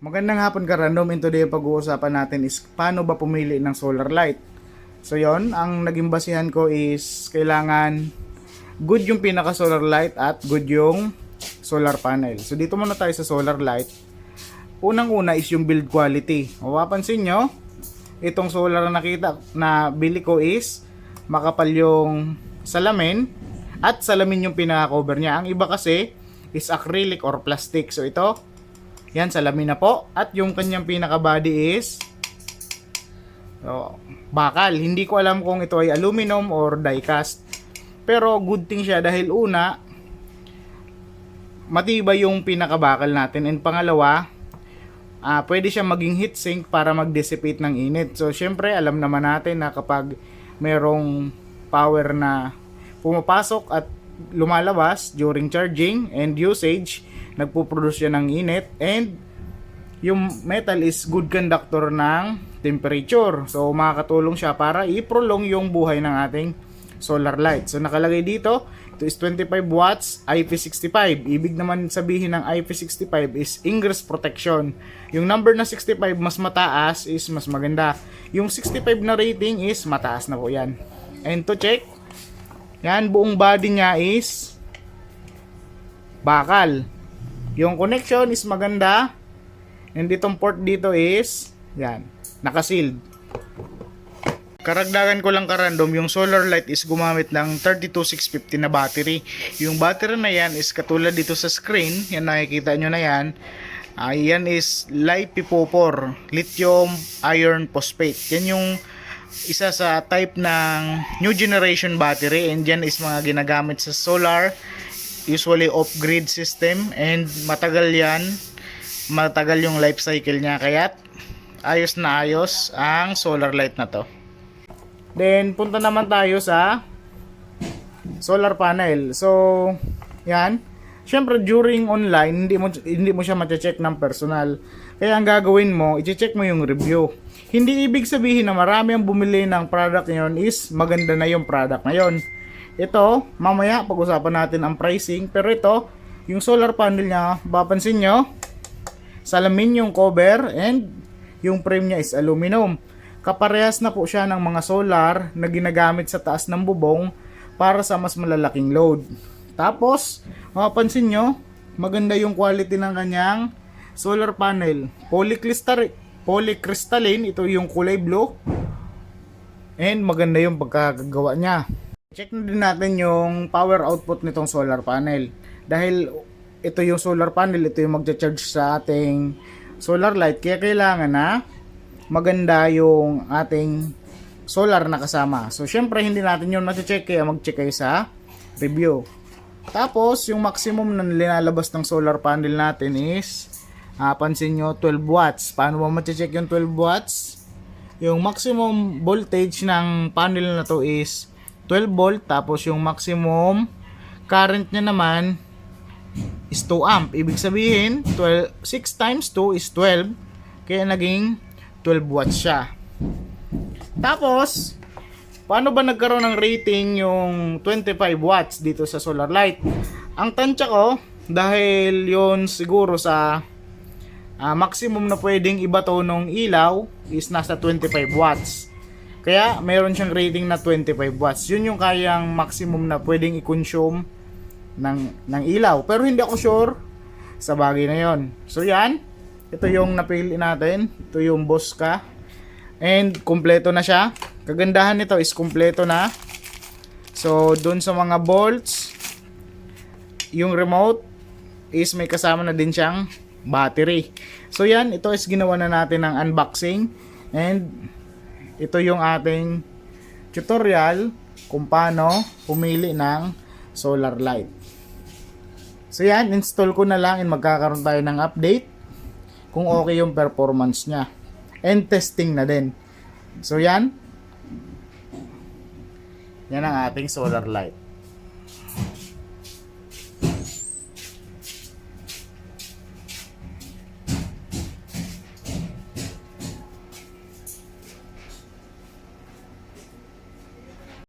Magandang hapon ka random and today ang pag-uusapan natin is paano ba pumili ng solar light. So yon, ang naging basihan ko is kailangan good yung pinaka solar light at good yung solar panel. So dito muna tayo sa solar light. Unang-una is yung build quality. Mapapansin nyo, itong solar na nakita na bili ko is makapal yung salamin at salamin yung pinaka-cover niya. Ang iba kasi is acrylic or plastic. So ito, yan, salamin na po. At yung kanyang pinaka-body is oh, bakal. Hindi ko alam kung ito ay aluminum or die-cast. Pero good thing siya dahil una, matibay yung pinaka-bakal natin. And pangalawa, ah pwede siya maging heat sink para mag-dissipate ng init. So, syempre, alam naman natin na kapag merong power na pumapasok at lumalabas during charging and usage, nagpo-produce siya ng init and yung metal is good conductor ng temperature. So makakatulong siya para i-prolong yung buhay ng ating solar light. So nakalagay dito, ito is 25 watts IP65. Ibig naman sabihin ng IP65 is ingress protection. Yung number na 65 mas mataas is mas maganda. Yung 65 na rating is mataas na po yan. And to check, yan buong body niya is bakal. Yung connection is maganda. And itong port dito is, yan, nakasealed. Karagdagan ko lang karandom, yung solar light is gumamit ng 32650 na battery. Yung battery na yan is katulad dito sa screen, yan nakikita nyo na yan. Ah, yan is LiPo4, lithium iron phosphate. Yan yung isa sa type ng new generation battery and yan is mga ginagamit sa solar usually off-grid system and matagal yan. Matagal yung life cycle niya. Kaya ayos na ayos ang solar light na to. Then punta naman tayo sa solar panel. So yan. Syempre during online hindi mo hindi mo siya ma-check ng personal. Kaya ang gagawin mo i-check mo yung review. Hindi ibig sabihin na marami ang bumili ng product ngayon is maganda na yung product ngayon ito, mamaya pag-usapan natin ang pricing. Pero ito, yung solar panel niya, mapapansin nyo, salamin yung cover and yung frame niya is aluminum. Kaparehas na po siya ng mga solar na ginagamit sa taas ng bubong para sa mas malalaking load. Tapos, mapapansin nyo, maganda yung quality ng kanyang solar panel. Polycrystal polycrystalline, ito yung kulay blue. And maganda yung pagkakagawa niya. Check na din natin yung power output nitong solar panel. Dahil ito yung solar panel, ito yung magcha-charge sa ating solar light. Kaya kailangan na maganda yung ating solar na kasama. So, syempre, hindi natin yun check kaya mag-check kayo sa review. Tapos, yung maximum na linalabas ng solar panel natin is, ah, pansin nyo, 12 watts. Paano ba ma-check yung 12 watts? Yung maximum voltage ng panel na to is 12 volt tapos yung maximum current niya naman is 2 amp. Ibig sabihin, 12, 6 times 2 is 12. Kaya naging 12 watts siya. Tapos, paano ba nagkaroon ng rating yung 25 watts dito sa solar light? Ang tansya ko, dahil yon siguro sa ah, maximum na pwedeng ibato ng ilaw is nasa 25 watts. Kaya mayroon siyang rating na 25 watts. Yun yung kayang maximum na pwedeng i-consume ng, ng ilaw. Pero hindi ako sure sa bagay na yon. So yan, ito yung napili natin. Ito yung Bosca. And kompleto na siya. Kagandahan nito is kompleto na. So doon sa mga bolts, yung remote is may kasama na din siyang battery. So yan, ito is ginawa na natin ng unboxing. And ito yung ating tutorial kung paano pumili ng solar light. So yan, install ko na lang and magkakaroon tayo ng update kung okay yung performance niya. And testing na din. So yan. Yan ang ating solar light.